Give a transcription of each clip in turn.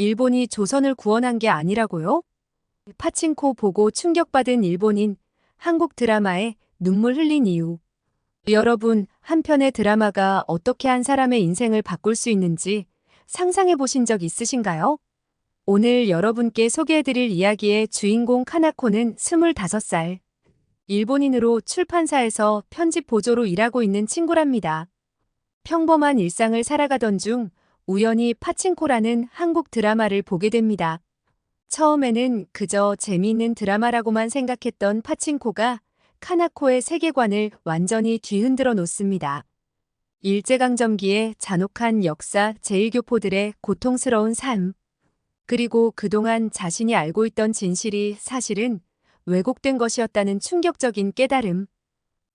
일본이 조선을 구원한 게 아니라고요? 파친코 보고 충격받은 일본인 한국 드라마에 눈물 흘린 이유. 여러분, 한 편의 드라마가 어떻게 한 사람의 인생을 바꿀 수 있는지 상상해 보신 적 있으신가요? 오늘 여러분께 소개해드릴 이야기의 주인공 카나코는 25살. 일본인으로 출판사에서 편집 보조로 일하고 있는 친구랍니다. 평범한 일상을 살아가던 중 우연히 파친코라는 한국 드라마를 보게 됩니다. 처음에는 그저 재미있는 드라마라고만 생각했던 파친코가 카나코의 세계관을 완전히 뒤흔들어 놓습니다. 일제강점기의 잔혹한 역사 제1교포들의 고통스러운 삶, 그리고 그동안 자신이 알고 있던 진실이 사실은 왜곡된 것이었다는 충격적인 깨달음.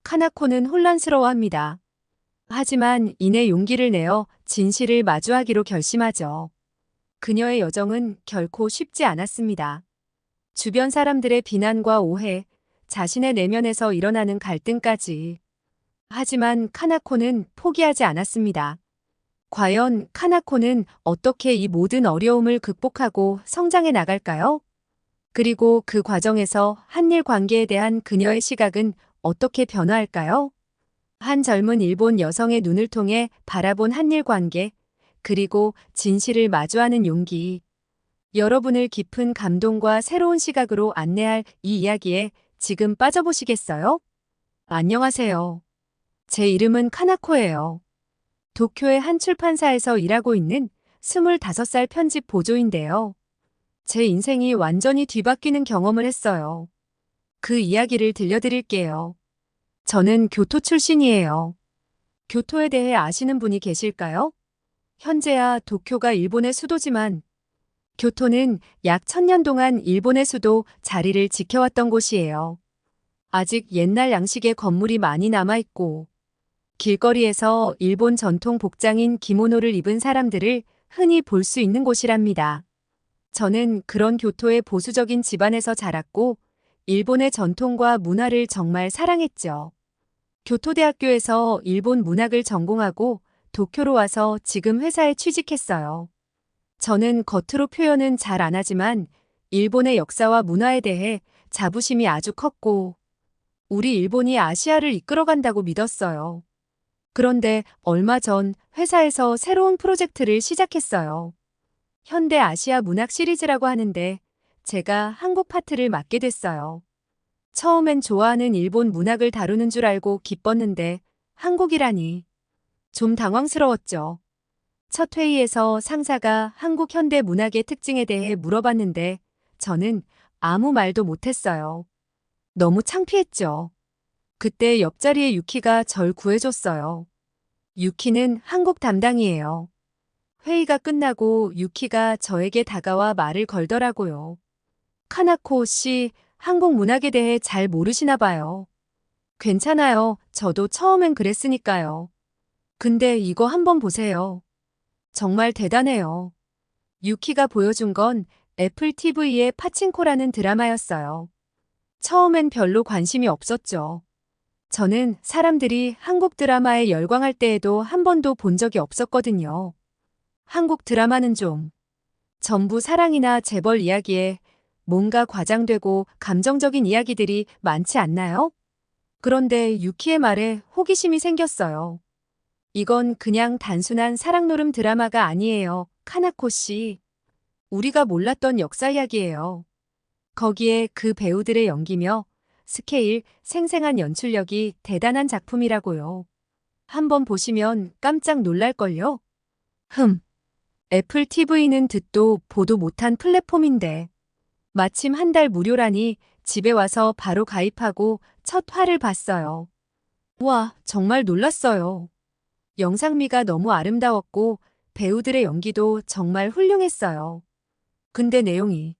카나코는 혼란스러워합니다. 하지만 이내 용기를 내어 진실을 마주하기로 결심하죠. 그녀의 여정은 결코 쉽지 않았습니다. 주변 사람들의 비난과 오해, 자신의 내면에서 일어나는 갈등까지. 하지만 카나코는 포기하지 않았습니다. 과연 카나코는 어떻게 이 모든 어려움을 극복하고 성장해 나갈까요? 그리고 그 과정에서 한일 관계에 대한 그녀의 시각은 어떻게 변화할까요? 한 젊은 일본 여성의 눈을 통해 바라본 한일 관계, 그리고 진실을 마주하는 용기. 여러분을 깊은 감동과 새로운 시각으로 안내할 이 이야기에 지금 빠져보시겠어요? 안녕하세요. 제 이름은 카나코예요. 도쿄의 한 출판사에서 일하고 있는 25살 편집 보조인데요. 제 인생이 완전히 뒤바뀌는 경험을 했어요. 그 이야기를 들려드릴게요. 저는 교토 출신이에요. 교토에 대해 아시는 분이 계실까요? 현재야 도쿄가 일본의 수도지만 교토는 약 천년 동안 일본의 수도 자리를 지켜왔던 곳이에요. 아직 옛날 양식의 건물이 많이 남아있고 길거리에서 일본 전통 복장인 기모노를 입은 사람들을 흔히 볼 수 있는 곳이랍니다. 저는 그런 교토의 보수적인 집안에서 자랐고 일본의 전통과 문화를 정말 사랑했죠. 교토대학교에서 일본 문학을 전공하고 도쿄로 와서 지금 회사에 취직했어요. 저는 겉으로 표현은 잘 안 하지만 일본의 역사와 문화에 대해 자부심이 아주 컸고 우리 일본이 아시아를 이끌어간다고 믿었어요. 그런데 얼마 전 회사에서 새로운 프로젝트를 시작했어요. 현대 아시아 문학 시리즈라고 하는데 제가 한국 파트를 맡게 됐어요. 처음엔 좋아하는 일본 문학을 다루는 줄 알고 기뻤는데 한국이라니 좀 당황스러웠죠. 첫 회의에서 상사가 한국 현대 문학의 특징에 대해 물어봤는데 저는 아무 말도 못했어요. 너무 창피했죠. 그때 옆자리에 유키가 절 구해줬어요. 유키는 한국 담당이에요. 회의가 끝나고 유키가 저에게 다가와 말을 걸더라고요. 카나코 씨, 한국 문학에 대해 잘 모르시나 봐요. 괜찮아요. 저도 처음엔 그랬으니까요. 근데 이거 한번 보세요. 정말 대단해요. 유키가 보여준 건 애플 TV의 파친코라는 드라마였어요. 처음엔 별로 관심이 없었죠. 저는 사람들이 한국 드라마에 열광할 때에도 한 번도 본 적이 없었거든요. 한국 드라마는 좀 전부 사랑이나 재벌 이야기에 뭔가 과장되고 감정적인 이야기들이 많지 않나요? 그런데 유키의 말에 호기심이 생겼어요. 이건 그냥 단순한 사랑 노름 드라마가 아니에요. 카나코 씨. 우리가 몰랐던 역사 이야기예요. 거기에 그 배우들의 연기며 스케일, 생생한 연출력이 대단한 작품이라고요. 한번 보시면 깜짝 놀랄걸요? 흠. 애플 TV는 듣도 보도 못한 플랫폼인데. 마침 한 달 무료라니 집에 와서 바로 가입하고 첫 화를 봤어요. 와, 정말 놀랐어요. 영상미가 너무 아름다웠고 배우들의 연기도 정말 훌륭했어요. 근데 내용이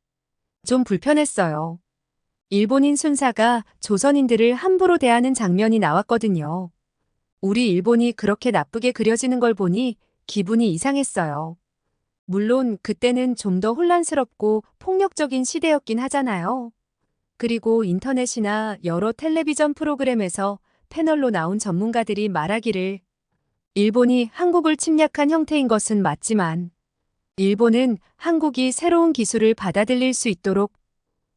좀 불편했어요. 일본인 순사가 조선인들을 함부로 대하는 장면이 나왔거든요. 우리 일본이 그렇게 나쁘게 그려지는 걸 보니 기분이 이상했어요. 물론 그때는 좀 더 혼란스럽고 폭력적인 시대였긴 하잖아요. 그리고 인터넷이나 여러 텔레비전 프로그램에서 패널로 나온 전문가들이 말하기를 일본이 한국을 침략한 형태인 것은 맞지만 일본은 한국이 새로운 기술을 받아들일 수 있도록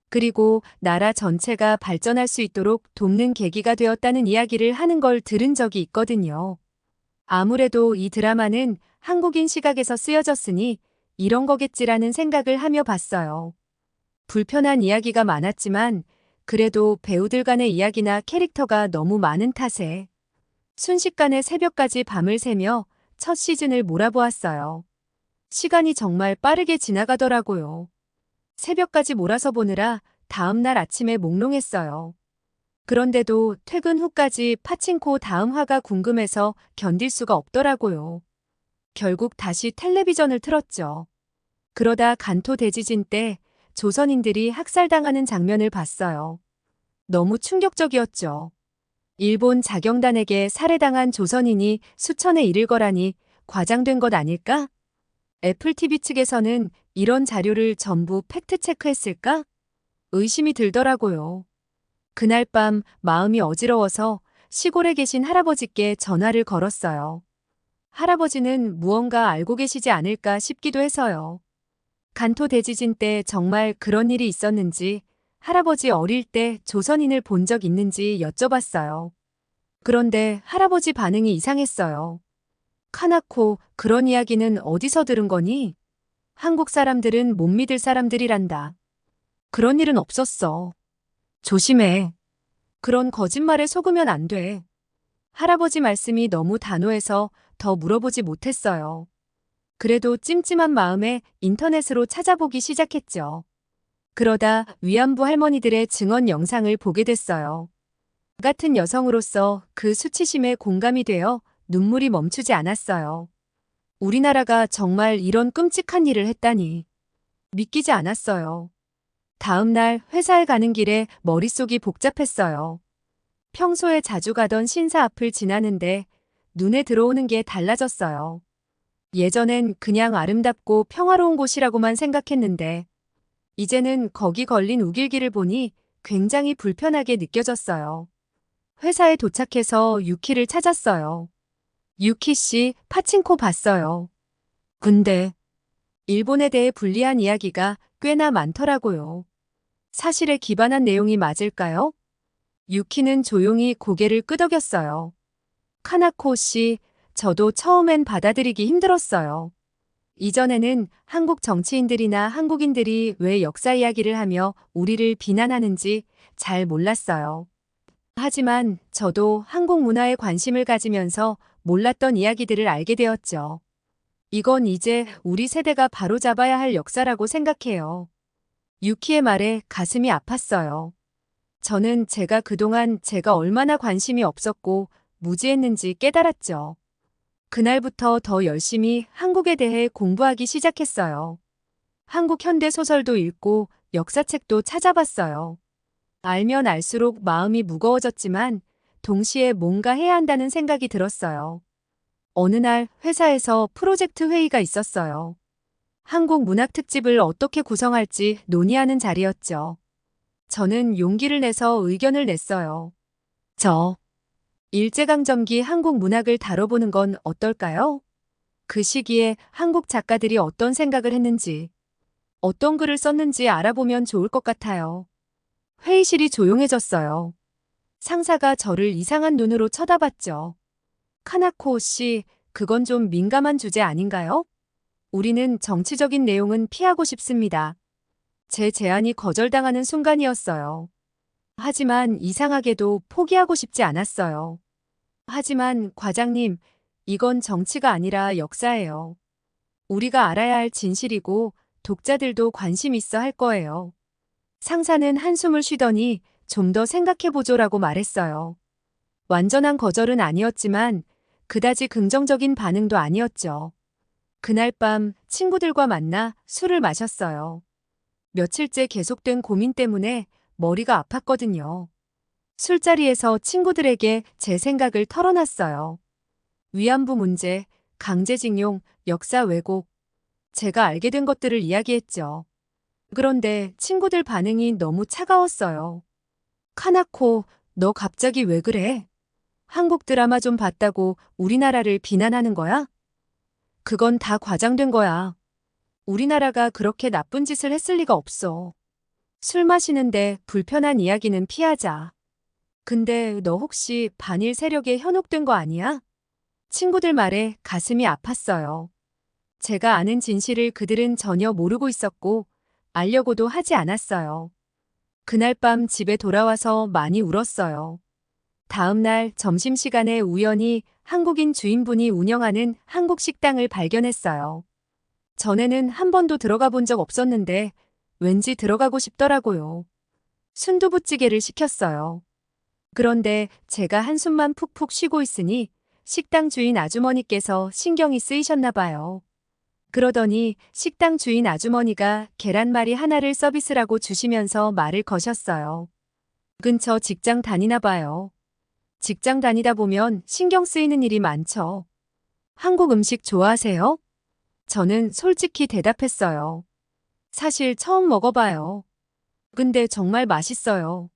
그리고 나라 전체가 발전할 수 있도록 돕는 계기가 되었다는 이야기를 하는 걸 들은 적이 있거든요. 아무래도 이 드라마는 한국인 시각에서 쓰여졌으니 이런 거겠지라는 생각을 하며 봤어요. 불편한 이야기가 많았지만 그래도 배우들 간의 이야기나 캐릭터가 너무 많은 탓에 순식간에 새벽까지 밤을 새며 첫 시즌을 몰아보았어요. 시간이 정말 빠르게 지나가더라고요. 새벽까지 몰아서 보느라 다음날 아침에 몽롱했어요. 그런데도 퇴근 후까지 파친코 다음 화가 궁금해서 견딜 수가 없더라고요. 결국 다시 텔레비전을 틀었죠. 그러다 간토 대지진 때 조선인들이 학살당하는 장면을 봤어요. 너무 충격적이었죠. 일본 자경단에게 살해당한 조선인이 수천에 이를 거라니 과장된 것 아닐까? 애플TV 측에서는 이런 자료를 전부 팩트체크했을까? 의심이 들더라고요. 그날 밤 마음이 어지러워서 시골에 계신 할아버지께 전화를 걸었어요. 할아버지는 무언가 알고 계시지 않을까 싶기도 해서요. 간토 대지진 때 정말 그런 일이 있었는지 할아버지 어릴 때 조선인을 본 적 있는지 여쭤봤어요. 그런데 할아버지 반응이 이상했어요. 카나코, 그런 이야기는 어디서 들은 거니? 한국 사람들은 못 믿을 사람들이란다. 그런 일은 없었어. 조심해. 그런 거짓말에 속으면 안 돼. 할아버지 말씀이 너무 단호해서 더 물어보지 못했어요. 그래도 찜찜한 마음에 인터넷으로 찾아보기 시작했죠. 그러다 위안부 할머니들의 증언 영상을 보게 됐어요. 같은 여성으로서 그 수치심에 공감이 되어 눈물이 멈추지 않았어요. 우리나라가 정말 이런 끔찍한 일을 했다니. 믿기지 않았어요. 다음 날 회사에 가는 길에 머릿속이 복잡했어요. 평소에 자주 가던 신사 앞을 지나는데 눈에 들어오는 게 달라졌어요. 예전엔 그냥 아름답고 평화로운 곳이라고만 생각했는데 이제는 거기 걸린 우길기를 보니 굉장히 불편하게 느껴졌어요. 회사에 도착해서 유키를 찾았어요. 유키 씨, 파친코 봤어요. 근데 일본에 대해 불리한 이야기가 꽤나 많더라고요. 사실에 기반한 내용이 맞을까요? 유키는 조용히 고개를 끄덕였어요. 카나코 씨, 저도 처음엔 받아들이기 힘들었어요. 이전에는 한국 정치인들이나 한국인들이 왜 역사 이야기를 하며 우리를 비난하는지 잘 몰랐어요. 하지만 저도 한국 문화에 관심을 가지면서 몰랐던 이야기들을 알게 되었죠. 이건 이제 우리 세대가 바로잡아야 할 역사라고 생각해요. 유키의 말에 가슴이 아팠어요. 저는 제가 그동안 제가 얼마나 관심이 없었고 무지했는지 깨달았죠. 그날부터 더 열심히 한국에 대해 공부하기 시작했어요. 한국 현대 소설도 읽고 역사책도 찾아봤어요. 알면 알수록 마음이 무거워졌지만 동시에 뭔가 해야 한다는 생각이 들었어요. 어느 날 회사에서 프로젝트 회의가 있었어요. 한국 문학 특집을 어떻게 구성할지 논의하는 자리였죠. 저는 용기를 내서 의견을 냈어요. 저, 일제강점기 한국 문학을 다뤄보는 건 어떨까요? 그 시기에 한국 작가들이 어떤 생각을 했는지, 어떤 글을 썼는지 알아보면 좋을 것 같아요. 회의실이 조용해졌어요. 상사가 저를 이상한 눈으로 쳐다봤죠. 카나코 씨, 그건 좀 민감한 주제 아닌가요? 우리는 정치적인 내용은 피하고 싶습니다. 제 제안이 거절당하는 순간이었어요. 하지만 이상하게도 포기하고 싶지 않았어요. 하지만 과장님, 이건 정치가 아니라 역사예요. 우리가 알아야 할 진실이고 독자들도 관심 있어 할 거예요. 상사는 한숨을 쉬더니 좀 더 생각해보죠라고 말했어요. 완전한 거절은 아니었지만 그다지 긍정적인 반응도 아니었죠. 그날 밤 친구들과 만나 술을 마셨어요. 며칠째 계속된 고민 때문에 머리가 아팠거든요. 술자리에서 친구들에게 제 생각을 털어놨어요. 위안부 문제, 강제징용, 역사 왜곡, 제가 알게 된 것들을 이야기했죠. 그런데 친구들 반응이 너무 차가웠어요. 카나코, 너 갑자기 왜 그래? 한국 드라마 좀 봤다고 우리나라를 비난하는 거야? 그건 다 과장된 거야. 우리나라가 그렇게 나쁜 짓을 했을 리가 없어. 술 마시는데 불편한 이야기는 피하자. 근데 너 혹시 반일 세력에 현혹된 거 아니야? 친구들 말에 가슴이 아팠어요. 제가 아는 진실을 그들은 전혀 모르고 있었고, 알려고도 하지 않았어요. 그날 밤 집에 돌아와서 많이 울었어요. 다음 날 점심시간에 우연히 한국인 주인분이 운영하는 한국 식당을 발견했어요. 전에는 한 번도 들어가 본 적 없었는데 왠지 들어가고 싶더라고요. 순두부찌개를 시켰어요. 그런데 제가 한숨만 푹푹 쉬고 있으니 식당 주인 아주머니께서 신경이 쓰이셨나 봐요. 그러더니 식당 주인 아주머니가 계란말이 하나를 서비스라고 주시면서 말을 거셨어요. 근처 직장 다니나 봐요. 직장 다니다 보면 신경 쓰이는 일이 많죠. 한국 음식 좋아하세요? 저는 솔직히 대답했어요. 사실 처음 먹어봐요. 근데 정말 맛있어요.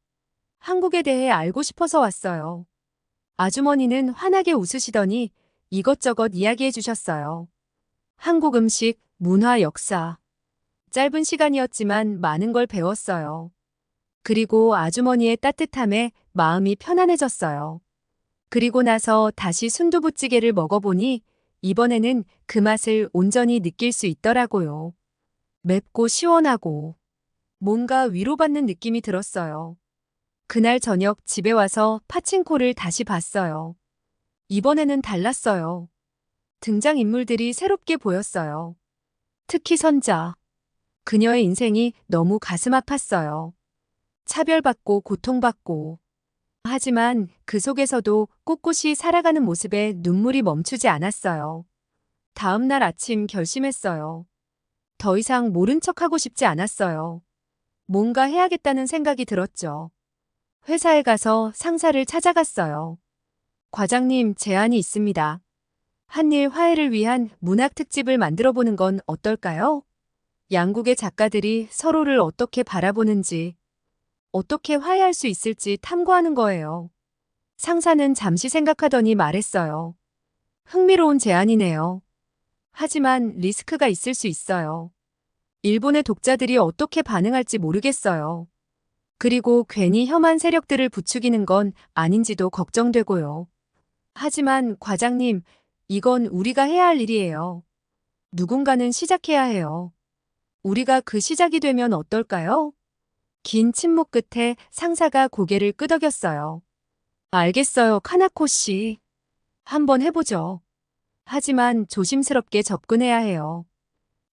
한국에 대해 알고 싶어서 왔어요. 아주머니는 환하게 웃으시더니 이것저것 이야기해 주셨어요. 한국 음식, 문화, 역사. 짧은 시간이었지만 많은 걸 배웠어요. 그리고 아주머니의 따뜻함에 마음이 편안해졌어요. 그리고 나서 다시 순두부찌개를 먹어보니 이번에는 그 맛을 온전히 느낄 수 있더라고요. 맵고 시원하고 뭔가 위로받는 느낌이 들었어요. 그날 저녁 집에 와서 파친코를 다시 봤어요. 이번에는 달랐어요. 등장인물들이 새롭게 보였어요. 특히 선자. 그녀의 인생이 너무 가슴 아팠어요. 차별받고 고통받고. 하지만 그 속에서도 꿋꿋이 살아가는 모습에 눈물이 멈추지 않았어요. 다음 날 아침 결심했어요. 더 이상 모른 척하고 싶지 않았어요. 뭔가 해야겠다는 생각이 들었죠. 회사에 가서 상사를 찾아갔어요. 과장님, 제안이 있습니다. 한일 화해를 위한 문학 특집을 만들어 보는 건 어떨까요? 양국의 작가들이 서로를 어떻게 바라보는지, 어떻게 화해할 수 있을지 탐구하는 거예요. 상사는 잠시 생각하더니 말했어요. 흥미로운 제안이네요. 하지만 리스크가 있을 수 있어요. 일본의 독자들이 어떻게 반응할지 모르겠어요. 그리고 괜히 혐한 세력들을 부추기는 건 아닌지도 걱정되고요. 하지만 과장님, 이건 우리가 해야 할 일이에요. 누군가는 시작해야 해요. 우리가 그 시작이 되면 어떨까요? 긴 침묵 끝에 상사가 고개를 끄덕였어요. 알겠어요, 카나코 씨. 한번 해보죠. 하지만 조심스럽게 접근해야 해요.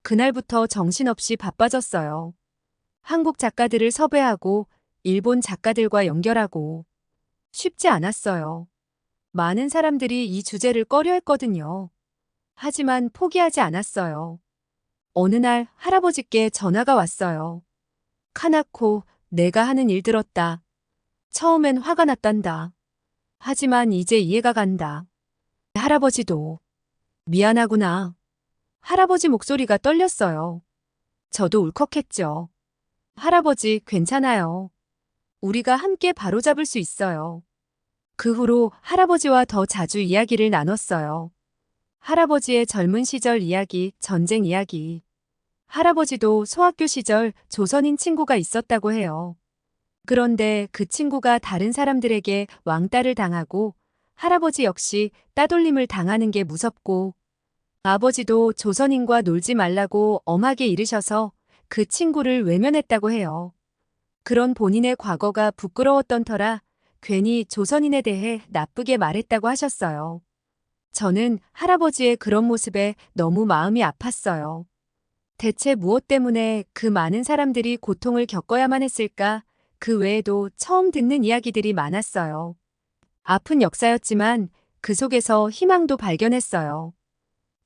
그날부터 정신없이 바빠졌어요. 한국 작가들을 섭외하고 일본 작가들과 연결하고 쉽지 않았어요. 많은 사람들이 이 주제를 꺼려 했거든요. 하지만 포기하지 않았어요. 어느 날 할아버지께 전화가 왔어요. 카나코, 내가 하는 일 들었다. 처음엔 화가 났단다. 하지만 이제 이해가 간다. 할아버지도 미안하구나. 할아버지 목소리가 떨렸어요. 저도 울컥했죠. 할아버지, 괜찮아요. 우리가 함께 바로잡을 수 있어요. 그 후로 할아버지와 더 자주 이야기를 나눴어요. 할아버지의 젊은 시절 이야기, 전쟁 이야기. 할아버지도 소학교 시절 조선인 친구가 있었다고 해요. 그런데 그 친구가 다른 사람들에게 왕따를 당하고 할아버지 역시 따돌림을 당하는 게 무섭고 아버지도 조선인과 놀지 말라고 엄하게 이르셔서 그 친구를 외면했다고 해요. 그런 본인의 과거가 부끄러웠던 터라 괜히 조선인에 대해 나쁘게 말했다고 하셨어요. 저는 할아버지의 그런 모습에 너무 마음이 아팠어요. 대체 무엇 때문에 그 많은 사람들이 고통을 겪어야만 했을까? 그 외에도 처음 듣는 이야기들이 많았어요. 아픈 역사였지만 그 속에서 희망도 발견했어요.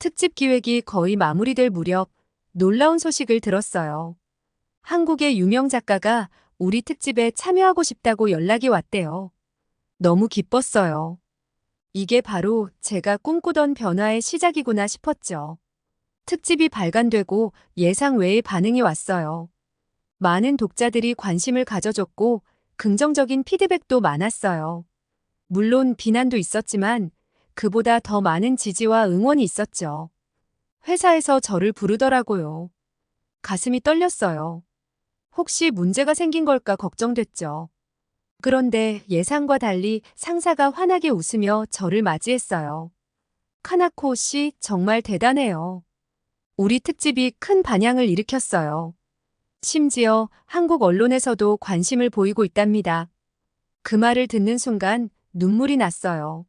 특집 기획이 거의 마무리될 무렵 놀라운 소식을 들었어요. 한국의 유명 작가가 우리 특집에 참여하고 싶다고 연락이 왔대요. 너무 기뻤어요. 이게 바로 제가 꿈꾸던 변화의 시작이구나 싶었죠. 특집이 발간되고 예상 외의 반응이 왔어요. 많은 독자들이 관심을 가져줬고 긍정적인 피드백도 많았어요. 물론 비난도 있었지만 그보다 더 많은 지지와 응원이 있었죠. 회사에서 저를 부르더라고요. 가슴이 떨렸어요. 혹시 문제가 생긴 걸까 걱정됐죠. 그런데 예상과 달리 상사가 환하게 웃으며 저를 맞이했어요. 카나코 씨 정말 대단해요. 우리 특집이 큰 반향을 일으켰어요. 심지어 한국 언론에서도 관심을 보이고 있답니다. 그 말을 듣는 순간 눈물이 났어요.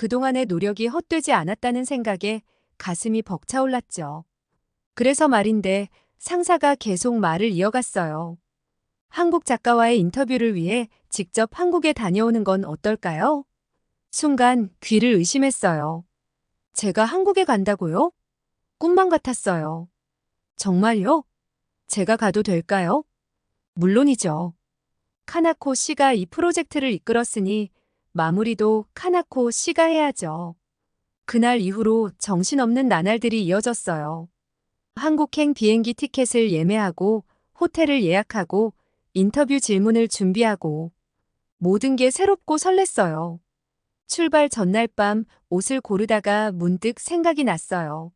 그동안의 노력이 헛되지 않았다는 생각에 가슴이 벅차올랐죠. 그래서 말인데 상사가 계속 말을 이어갔어요. 한국 작가와의 인터뷰를 위해 직접 한국에 다녀오는 건 어떨까요? 순간 귀를 의심했어요. 제가 한국에 간다고요? 꿈만 같았어요. 정말요? 제가 가도 될까요? 물론이죠. 카나코 씨가 이 프로젝트를 이끌었으니 마무리도 카나코 씨가 해야죠. 그날 이후로 정신없는 나날들이 이어졌어요. 한국행 비행기 티켓을 예매하고 호텔을 예약하고 인터뷰 질문을 준비하고 모든 게 새롭고 설렜어요. 출발 전날 밤 옷을 고르다가 문득 생각이 났어요.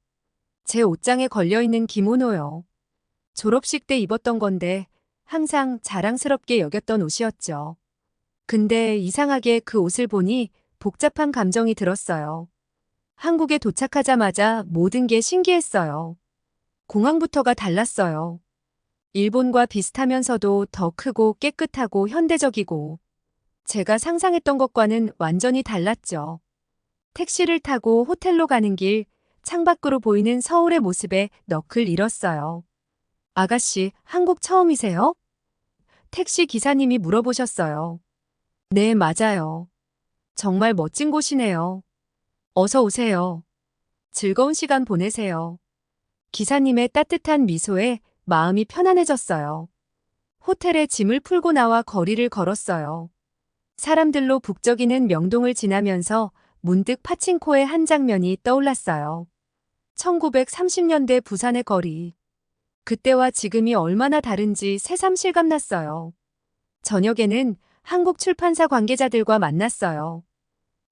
제 옷장에 걸려있는 기모노요. 졸업식 때 입었던 건데 항상 자랑스럽게 여겼던 옷이었죠. 근데 이상하게 그 옷을 보니 복잡한 감정이 들었어요. 한국에 도착하자마자 모든 게 신기했어요. 공항부터가 달랐어요. 일본과 비슷하면서도 더 크고 깨끗하고 현대적이고 제가 상상했던 것과는 완전히 달랐죠. 택시를 타고 호텔로 가는 길 창밖으로 보이는 서울의 모습에 넋을 잃었어요. 아가씨, 한국 처음이세요? 택시 기사님이 물어보셨어요. 네, 맞아요. 정말 멋진 곳이네요. 어서 오세요. 즐거운 시간 보내세요. 기사님의 따뜻한 미소에 마음이 편안해졌어요. 호텔에 짐을 풀고 나와 거리를 걸었어요. 사람들로 북적이는 명동을 지나면서 문득 파친코의 한 장면이 떠올랐어요. 1930년대 부산의 거리. 그때와 지금이 얼마나 다른지 새삼 실감났어요. 저녁에는 한국 출판사 관계자들과 만났어요.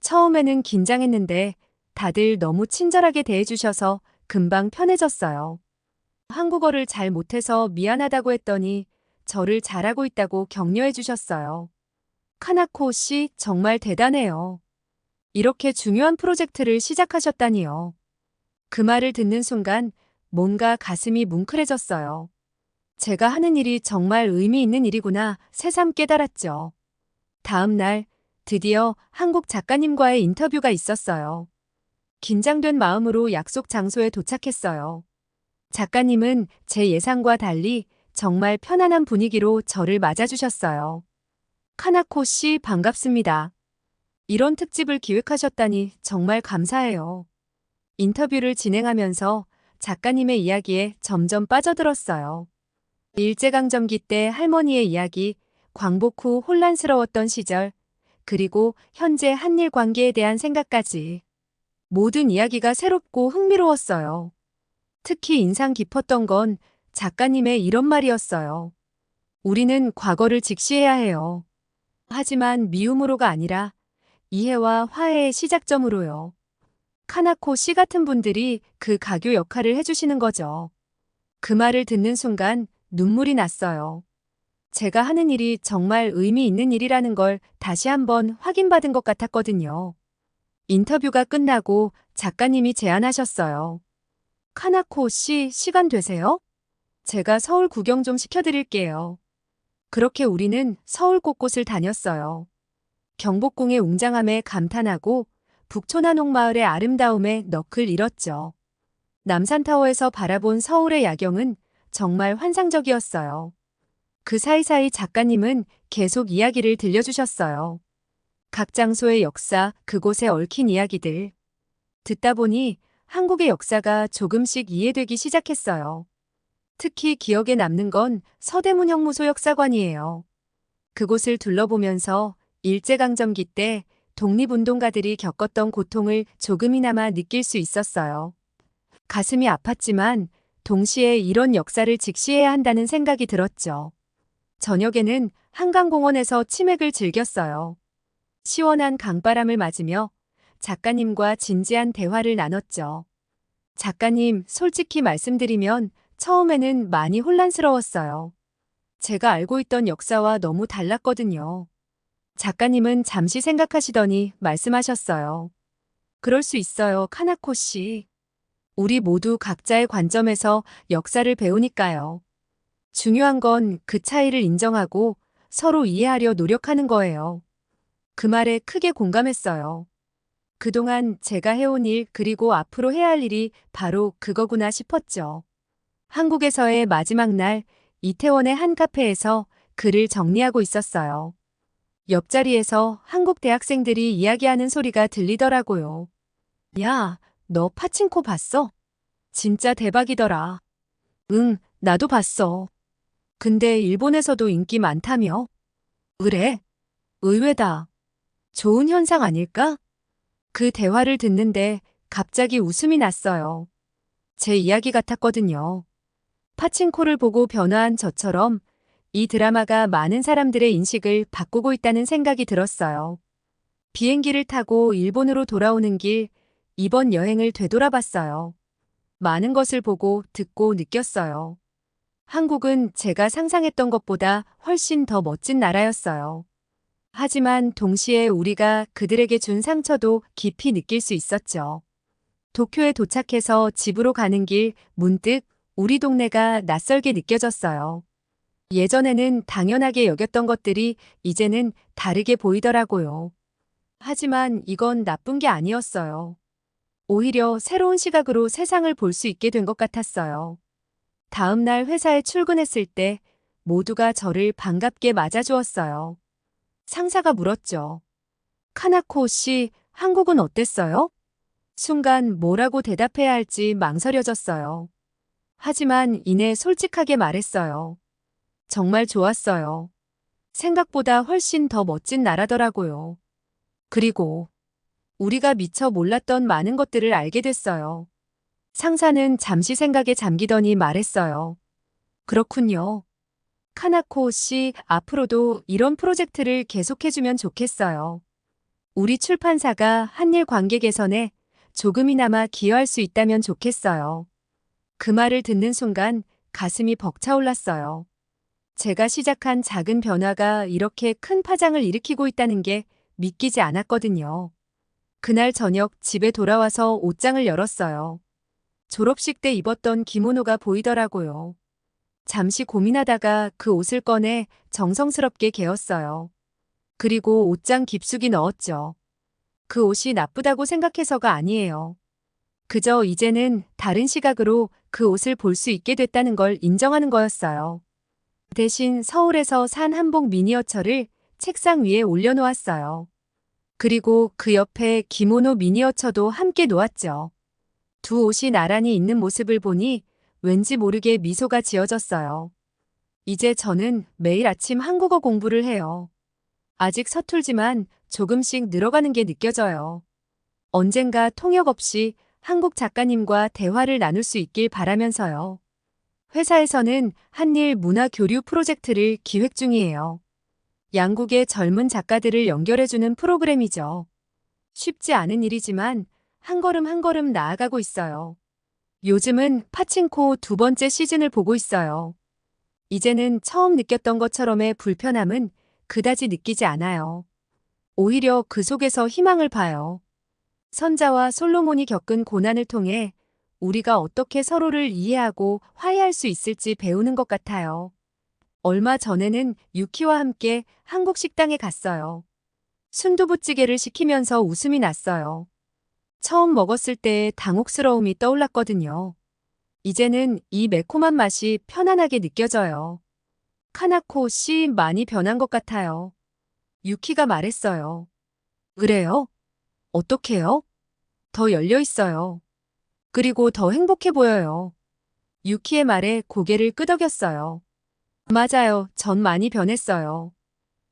처음에는 긴장했는데 다들 너무 친절하게 대해주셔서 금방 편해졌어요. 한국어를 잘 못해서 미안하다고 했더니 저를 잘하고 있다고 격려해 주셨어요. 카나코 씨 정말 대단해요. 이렇게 중요한 프로젝트를 시작하셨다니요. 그 말을 듣는 순간 뭔가 가슴이 뭉클해졌어요. 제가 하는 일이 정말 의미 있는 일이구나 새삼 깨달았죠. 다음 날 드디어 한국 작가님과의 인터뷰가 있었어요. 긴장된 마음으로 약속 장소에 도착했어요. 작가님은 제 예상과 달리 정말 편안한 분위기로 저를 맞아주셨어요. 카나코 씨 반갑습니다. 이런 특집을 기획하셨다니 정말 감사해요. 인터뷰를 진행하면서 작가님의 이야기에 점점 빠져들었어요. 일제강점기 때 할머니의 이야기, 광복 후 혼란스러웠던 시절, 그리고 현재 한일 관계에 대한 생각까지. 모든 이야기가 새롭고 흥미로웠어요. 특히 인상 깊었던 건 작가님의 이런 말이었어요. 우리는 과거를 직시해야 해요. 하지만 미움으로가 아니라 이해와 화해의 시작점으로요. 카나코 씨 같은 분들이 그 가교 역할을 해주시는 거죠. 그 말을 듣는 순간 눈물이 났어요. 제가 하는 일이 정말 의미 있는 일이라는 걸 다시 한번 확인받은 것 같았거든요. 인터뷰가 끝나고 작가님이 제안하셨어요. 카나코 씨 시간 되세요? 제가 서울 구경 좀 시켜드릴게요. 그렇게 우리는 서울 곳곳을 다녔어요. 경복궁의 웅장함에 감탄하고 북촌한옥 마을의 아름다움에 넋을 잃었죠. 남산타워에서 바라본 서울의 야경은 정말 환상적이었어요. 그 사이사이 작가님은 계속 이야기를 들려주셨어요. 각 장소의 역사, 그곳에 얽힌 이야기들. 듣다 보니 한국의 역사가 조금씩 이해되기 시작했어요. 특히 기억에 남는 건 서대문 형무소 역사관이에요. 그곳을 둘러보면서 일제강점기 때 독립운동가들이 겪었던 고통을 조금이나마 느낄 수 있었어요. 가슴이 아팠지만 동시에 이런 역사를 직시해야 한다는 생각이 들었죠. 저녁에는 한강공원에서 치맥을 즐겼어요. 시원한 강바람을 맞으며 작가님과 진지한 대화를 나눴죠. 작가님, 솔직히 말씀드리면 처음에는 많이 혼란스러웠어요. 제가 알고 있던 역사와 너무 달랐거든요. 작가님은 잠시 생각하시더니 말씀하셨어요. 그럴 수 있어요, 카나코 씨. 우리 모두 각자의 관점에서 역사를 배우니까요. 중요한 건 그 차이를 인정하고 서로 이해하려 노력하는 거예요. 그 말에 크게 공감했어요. 그동안 제가 해온 일 그리고 앞으로 해야 할 일이 바로 그거구나 싶었죠. 한국에서의 마지막 날 이태원의 한 카페에서 글을 정리하고 있었어요. 옆자리에서 한국 대학생들이 이야기하는 소리가 들리더라고요. 야, 너 파친코 봤어? 진짜 대박이더라. 응, 나도 봤어. 근데 일본에서도 인기 많다며? 그래? 의외다. 좋은 현상 아닐까? 그 대화를 듣는데 갑자기 웃음이 났어요. 제 이야기 같았거든요. 파친코를 보고 변화한 저처럼 이 드라마가 많은 사람들의 인식을 바꾸고 있다는 생각이 들었어요. 비행기를 타고 일본으로 돌아오는 길, 이번 여행을 되돌아봤어요. 많은 것을 보고 듣고 느꼈어요. 한국은 제가 상상했던 것보다 훨씬 더 멋진 나라였어요. 하지만 동시에 우리가 그들에게 준 상처도 깊이 느낄 수 있었죠. 도쿄에 도착해서 집으로 가는 길 문득 우리 동네가 낯설게 느껴졌어요. 예전에는 당연하게 여겼던 것들이 이제는 다르게 보이더라고요. 하지만 이건 나쁜 게 아니었어요. 오히려 새로운 시각으로 세상을 볼 수 있게 된 것 같았어요. 다음 날 회사에 출근했을 때 모두가 저를 반갑게 맞아주었어요. 상사가 물었죠. 카나코 씨, 한국은 어땠어요? 순간 뭐라고 대답해야 할지 망설여졌어요. 하지만 이내 솔직하게 말했어요. 정말 좋았어요. 생각보다 훨씬 더 멋진 나라더라고요. 그리고 우리가 미처 몰랐던 많은 것들을 알게 됐어요. 상사는 잠시 생각에 잠기더니 말했어요. 그렇군요. 카나코 씨, 앞으로도 이런 프로젝트를 계속해주면 좋겠어요. 우리 출판사가 한일 관계 개선에 조금이나마 기여할 수 있다면 좋겠어요. 그 말을 듣는 순간 가슴이 벅차올랐어요. 제가 시작한 작은 변화가 이렇게 큰 파장을 일으키고 있다는 게 믿기지 않았거든요. 그날 저녁 집에 돌아와서 옷장을 열었어요. 졸업식 때 입었던 기모노가 보이더라고요. 잠시 고민하다가 그 옷을 꺼내 정성스럽게 개었어요. 그리고 옷장 깊숙이 넣었죠. 그 옷이 나쁘다고 생각해서가 아니에요. 그저 이제는 다른 시각으로 그 옷을 볼 수 있게 됐다는 걸 인정하는 거였어요. 대신 서울에서 산 한복 미니어처를 책상 위에 올려놓았어요. 그리고 그 옆에 기모노 미니어처도 함께 놓았죠. 두 옷이 나란히 있는 모습을 보니 왠지 모르게 미소가 지어졌어요. 이제 저는 매일 아침 한국어 공부를 해요. 아직 서툴지만 조금씩 늘어가는 게 느껴져요. 언젠가 통역 없이 한국 작가님과 대화를 나눌 수 있길 바라면서요. 회사에서는 한일 문화 교류 프로젝트를 기획 중이에요. 양국의 젊은 작가들을 연결해주는 프로그램이죠. 쉽지 않은 일이지만 한 걸음 한 걸음 나아가고 있어요. 요즘은 파친코 두 번째 시즌을 보고 있어요. 이제는 처음 느꼈던 것처럼의 불편함은 그다지 느끼지 않아요. 오히려 그 속에서 희망을 봐요. 선자와 솔로몬이 겪은 고난을 통해 우리가 어떻게 서로를 이해하고 화해할 수 있을지 배우는 것 같아요. 얼마 전에는 유키와 함께 한국 식당에 갔어요. 순두부찌개를 시키면서 웃음이 났어요. 처음 먹었을 때의 당혹스러움이 떠올랐거든요. 이제는 이 매콤한 맛이 편안하게 느껴져요. 카나코 씨 많이 변한 것 같아요. 유키가 말했어요. 그래요? 어떻게요? 더 열려 있어요. 그리고 더 행복해 보여요. 유키의 말에 고개를 끄덕였어요. 맞아요. 전 많이 변했어요.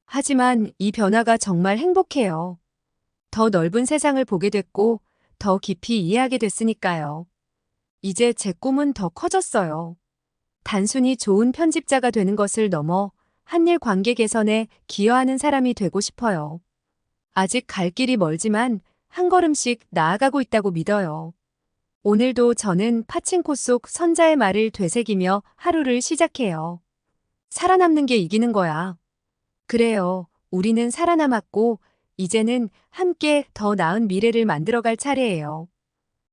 하지만 이 변화가 정말 행복해요. 더 넓은 세상을 보게 됐고, 더 깊이 이해하게 됐으니까요. 이제 제 꿈은 더 커졌어요. 단순히 좋은 편집자가 되는 것을 넘어 한일 관계 개선에 기여하는 사람이 되고 싶어요. 아직 갈 길이 멀지만 한 걸음씩 나아가고 있다고 믿어요. 오늘도 저는 파친코 속 선자의 말을 되새기며 하루를 시작해요. 살아남는 게 이기는 거야. 그래요. 우리는 살아남았고 이제는 함께 더 나은 미래를 만들어갈 차례예요.